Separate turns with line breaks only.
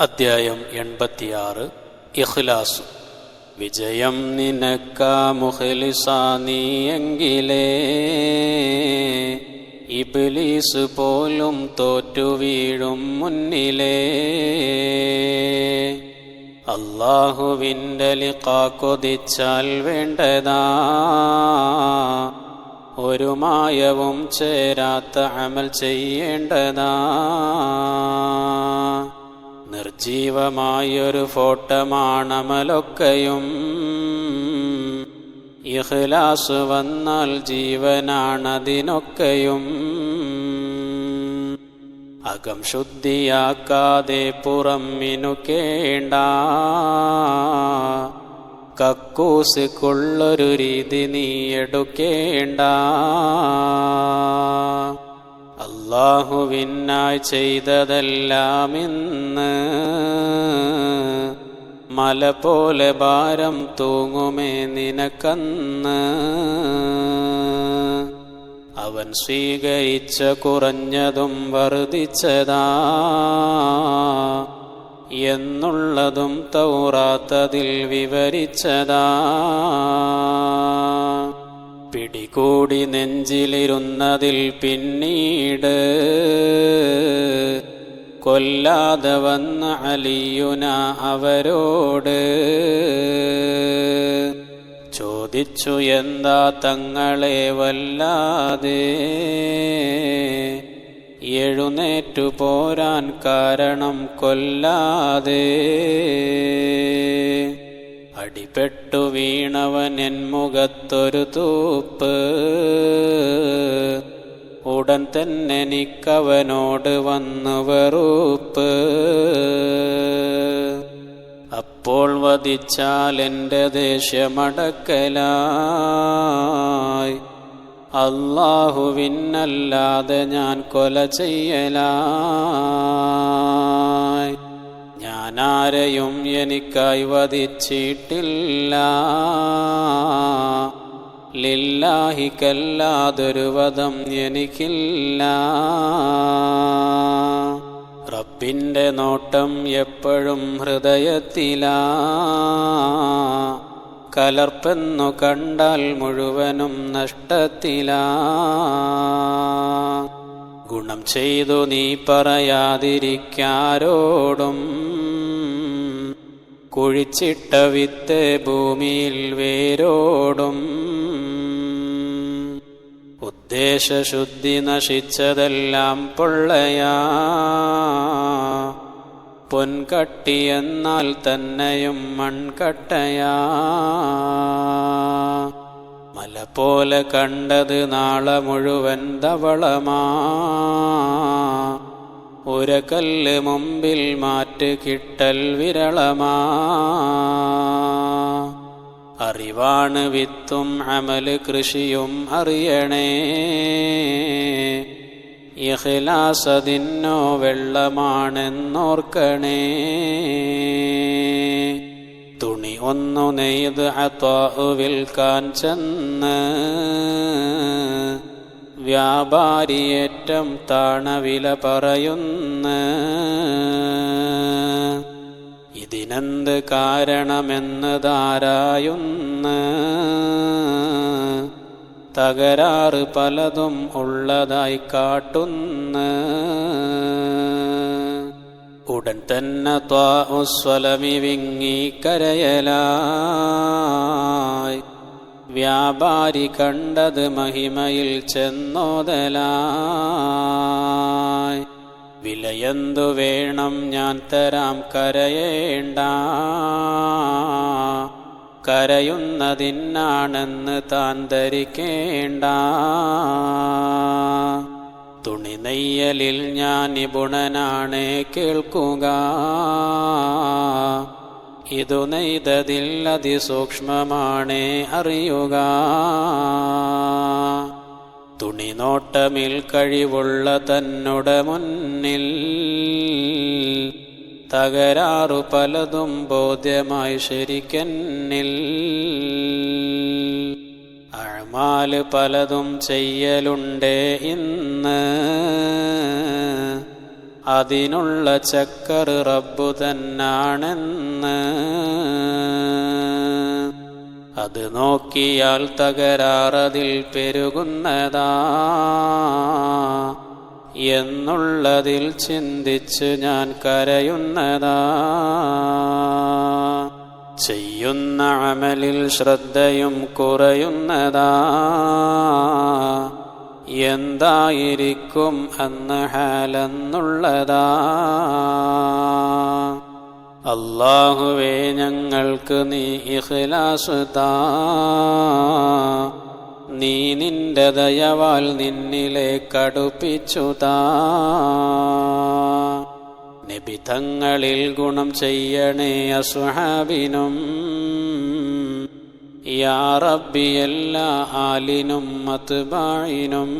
അദ്ധ്യായം എൺപത്തിയാറ്. ഇഖ്ലാസ്. വിജയം നിനക്കാ മുഖലിസാ ഇബ്ലീസ് പോലും തോറ്റു വീഴും മുന്നിലേ. അള്ളാഹുവിന്റെ ലിഖാ വേണ്ടതാ. ഒരു മായവും ചേരാത്ത അമൽ ചെയ്യേണ്ടതാ. നിർജീവമായൊരു ഫോട്ടമാണമലൊക്കെയും. ഇഖ്ലാസ് വന്നാൽ ജീവനാണതിനൊക്കെയും. അകം ശുദ്ധിയാക്കാതെ മിനു കേണ്ട കക്കൂസ് കൊള്ളൊരു രീതി നീ എടുക്കേണ്ട. അള്ളാഹുവിനായി ചെയ്തതെല്ലാം ഇന്ന് മല പോലെ ഭാരം തൂങ്ങുമേ നിനക്കന്ന്. അവൻ സ്വീകരിച്ച കുറഞ്ഞതും വർദ്ധിച്ചതാ എന്നുള്ളതും തൗറാത്തതിൽ വിവരിച്ചതാ. പിടികൂടി നെഞ്ചിലിരുന്നതിൽ പിന്നീട് കൊല്ലാതെ വന്ന അലിയുന അവരോട് ചോദിച്ചു എന്താ തങ്ങളെ വല്ലാതെ എഴുന്നേറ്റു പോരാൻ കാരണം കൊല്ലാതെ? അടിപ്പെട്ടു വീണവൻ എൻ മുഖത്തൊരു തൂപ്പ്. ഉടൻ തന്നെ നിക്കവനോട് വന്നു വെറുപ്പ്. അപ്പോൾ വധിച്ചാൽ എന്റെ ദേഷ്യമടക്കലായി. അള്ളാഹുവിനല്ലാതെ ഞാൻ കൊല ചെയ്യലായി ഞാനാരെയും എനിക്കായി വധിച്ചിട്ടില്ല. ലില്ലാഹിക്കല്ലാതൊരു വധം എനിക്കില്ല. റബ്ബിന്റെ നോട്ടം എപ്പോഴും ഹൃദയത്തിലാ. കലർപ്പെന്നു കണ്ടാൽ മുഴുവനും നഷ്ടത്തിലാ. ഗുണം ചെയ്തു നീ പറയാതിരിക്കാരോടും കുഴിച്ചിട്ട വിത്ത് ഭൂമിയിൽ വേരോടും. ഉദ്ദേശശുദ്ധി നശിച്ചതെല്ലാം പൊള്ളയാ. പൊൻകട്ടിയെന്നാൽ തന്നെയും മൺകട്ടയാ. മല പോലെ കണ്ടത് നാളെ മുഴുവൻ ധവളമാ. ഉരകല്ല് മുമ്പിൽ മാറ്റ് കിട്ടൽ വിരളമാ. അറിവാണ് വിത്തും അമൽ കൃഷിയും അറിയണേ. ഇഹ്ലാസതിന്നോ വെള്ളമാണെന്നോർക്കണേ. തുണി ഒന്നു നെയ്ത് അത്വാ വിൽക്കാൻ ചെന്ന്. വ്യാപാരിയേറ്റം താണവില പറയുന്ന. ഇതിനെന്ത് കാരണമെന്നതാരായുന്ന. തകരാറ് പലതും ഉള്ളതായി കാട്ടുന്ന. ഉടൻ തന്നെ ത്വാസ്വലമി വിങ്ങി കരയലായി. വ്യാപാരി കണ്ടത് മഹിമയിൽ ചെന്നോതലായി. വിലയെന്തു വേണം ഞാൻ തരാം കരയേണ്ട. കരയുന്നതിനാണെന്ന് താൻ ധരിക്കേണ്ട. തുണി നെയ്യലിൽ ഞാൻ നിപുണനാണ് കേൾക്കുക. ഇതു നെയ്തതിൽ അതിസൂക്ഷ്മമാണ് അറിയുക. തുണി നോട്ടമിൽ കഴിവുള്ള തന്നുടെ മുന്നിൽ തകരാറു പലതും ബോധ്യമായി ശരിക്കെന്നിൽ അഴമാൽ പലതും ചെയ്യലുണ്ടേ ഇന്ന്. അതിനുള്ള ചക്കർ റബ്ബു തന്നാണെന്ന്. അത് നോക്കിയാൽ തകരാറതിൽ പെരുകുന്നതാ. എന്നുള്ളതിൽ ചിന്തിച്ച് ഞാൻ കരയുന്നതാ. ചെയ്യുന്ന അമലിൽ ശ്രദ്ധയും കുറയുന്നതാ. എന്തായിരിക്കും അന്ന് ഹാലെന്നുള്ളതാ? അള്ളാഹുവേ ഞങ്ങൾക്ക് നീ ഇഖ്ലാസ് താ. നീ നിന്റെ ദയവാൽ നിന്നിലെ കടുപ്പിച്ചുതാ നിബിതങ്ങളിൽ ഗുണം ചെയ്യണേ അസുഹാബിനും യാ റബ്ബി എല്ലാ ആലിനും മത്ബായിനും